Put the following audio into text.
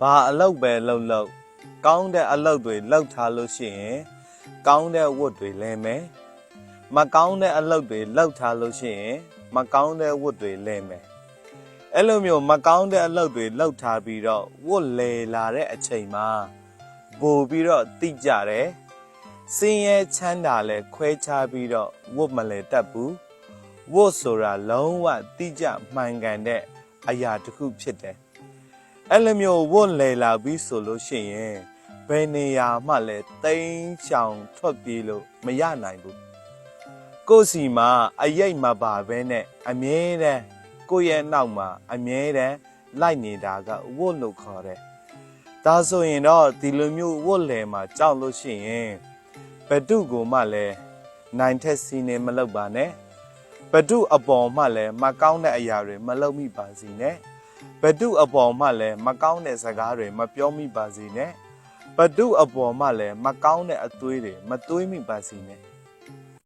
ဘာအလုပ်ပဲလုပ်လုပ်ကောင်းတဲ့အလုပ်တွေလုပ်ထားလို့ရှိရင်ကောင်းတဲ့ဝတ်တွေလဲမယ်မကောင်းတဲ့အလုပ်တွေလုပ်ထားလို့ရှိရင်မကောင်းတဲ့ဝတ်တွေလဲမယ်အဲ့လိုမျိုးမကောင်းတဲ့အလုပ်တွေလုပ်ထားပြီးတော့ဝတ်လဲလာတဲ့အချိန်မှာပို့ပြီးတော့တိကြတယ်စင်းရဲချမ်းသာလဲခွဲခြားပြီးတော့ဝတ်မလဲတတ်ဘူးဝတ်ဆိုတာလုံးဝတိကျမှန်ကန်တဲ့အရာတစ်ခုဖြစ်တယ် အဲ့လိုမျိုးဝတ်လေလာပြီးဆိုလို့ရှိရင်ဘယ်နေရာမှလည်းတိမ်းချောင်ထွက်ပြေးလို့မရနိုင်ဘူးကိုယ့်စီမှာအရိတ်မပါဘဲနဲ့အမြဲတမ်းကိုယ့်ရဲ့နောက်မှာအမြဲတမ်းလိုက်နေတာကဝတ်လို့ခေါ်တယ်ဒါဆိုရင်တော့ဒီလိုမျိုးဝတ်လေမှာကြောက်လို့ရှိရင်ဘဒုကိုမှလည်းနိုင်ထက်စီနေမလုပ်ပါနဲ့ဘဒုအပေါ်မှလည်းမကောင်းတဲ့အရာတွေမလုပ်မိပါစေနဲ့ ဘတုအပေါ်မှလည်းမကောင်းတဲ့စကားတွေမပြောမိပါစေနဲ့ဘတုအပေါ်မှလည်းမကောင်းတဲ့အသွေးတွေမသွေးမိပါစေနဲ့